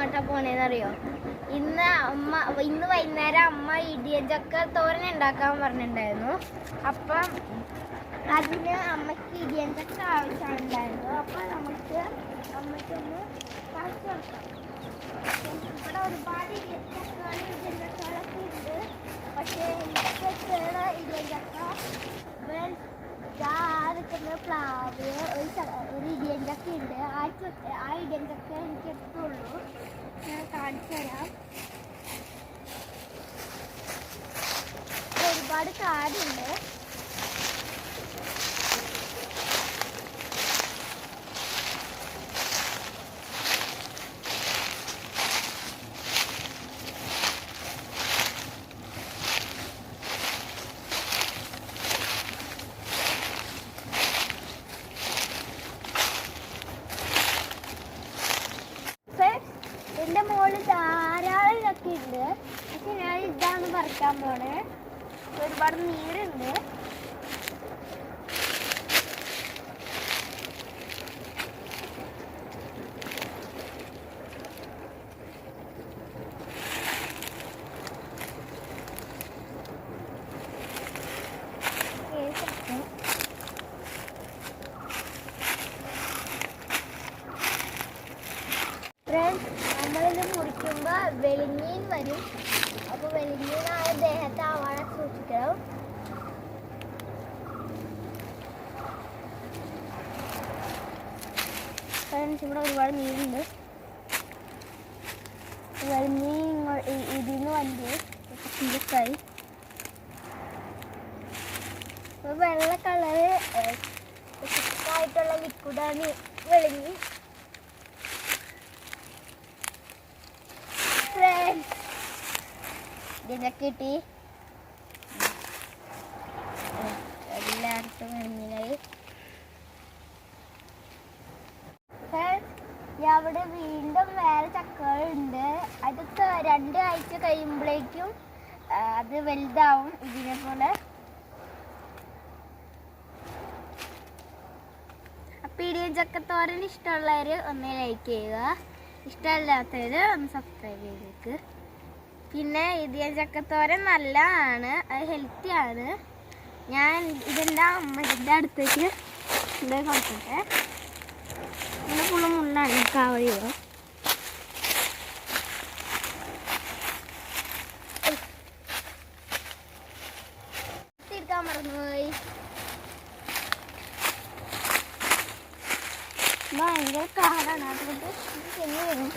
എങ്ങോട്ടാ പോണേന്ന് അറിയോ ഇന്ന് അമ്മ ഇന്ന് വൈകുന്നേരം അമ്മ ഇടിയഞ്ചക്ക തോരൻ ഉണ്ടാക്കാൻ പറഞ്ഞിട്ടുണ്ടായിരുന്നു. അപ്പം അതിന് അമ്മയ്ക്ക് ഇടിയഞ്ചക്ക ആവശ്യമുണ്ടായിരുന്നു. അപ്പം നമുക്ക് അമ്മയ്ക്കൊന്ന് കാണിച്ചു കൊടുക്കാം. ഇവിടെ ഒരുപാട് ഇടിയഞ്ചക്കകളും ഇടിയഞ്ചക്കകളൊക്കെ ഉണ്ട്. പക്ഷേ ഇതൊക്കെയാണ് ഇടിയഞ്ചക്ക ഇവിടെ നിൽക്കുന്ന പ്ലാവ് ഒരു ഒരു ഇടിയഞ്ചക്ക ഉണ്ട്. ആ ആ ഇടിയഞ്ചക്ക എനിക്ക് എടുത്തുള്ളൂ ഞാൻ കാണിച്ചു തരാം. ഒരുപാട് കാടുണ്ട് ഫ്രണ്ട്സ് എന്റെ മുകളിൽ ധാരാളം ഇതൊക്കെ ഉണ്ട് പക്ഷെ ഞാൻ ഇതാണ് പറിക്കാൻ പോണേ. ഒരുപാട് നീരുണ്ട്. നമ്മളിത് മുറിക്കുമ്പോൾ വെളിഞ്ഞീൻ വരും. ഫ്രണ്ട്സ് ഇവിടെ ഒരുപാട് മീനുണ്ട്. വെളിഞ്ഞീൻ ഇങ്ങോ- ഇ- ഇതിന്ന് വണ്ടി സീരിയസായി വെള്ള കളറ് ആയിട്ടുള്ള ലിക്വിഡാണ് വെളിഞ്ഞി ഇതൊക്കെ കിട്ടി എല്ലായിടത്തും മഞ്ഞിലായി അവിടെ വീണ്ടും വേറെ ചക്കകളുണ്ട്. അടുത്ത രണ്ട് ആഴ്ച കഴിയുമ്പോഴേക്കും അത് വലുതാവും ഇതിനെ പോലെ. ഇടിയൻ ചക്കത്തോരൻ ഇഷ്ടമുള്ളവർ ഒന്ന് ലൈക്ക് ചെയ്യുക. ഇഷ്ടമല്ലാത്തവർ ഒന്ന് സബ്സ്ക്രൈബ് ചെയ്തേക്ക്. പിന്നെ ഇടിയൻ ചക്കത്തോരൻ നല്ലതാണ് അത് ഹെൽത്തി ആണ്. ഞാൻ ഇതെല്ലാം അമ്മയുടെ അടുത്തേക്ക് ഇത് കൊടുക്കട്ടെ. ഇതിൻ്റെ ഫുള്ള് മുള്ളാണ് കാവഴിയോ തീർക്കാൻ മറന്നുപോയി ഭയങ്കര കാടാണ് അതുകൊണ്ട് ഇത് തെങ്ങ് വരും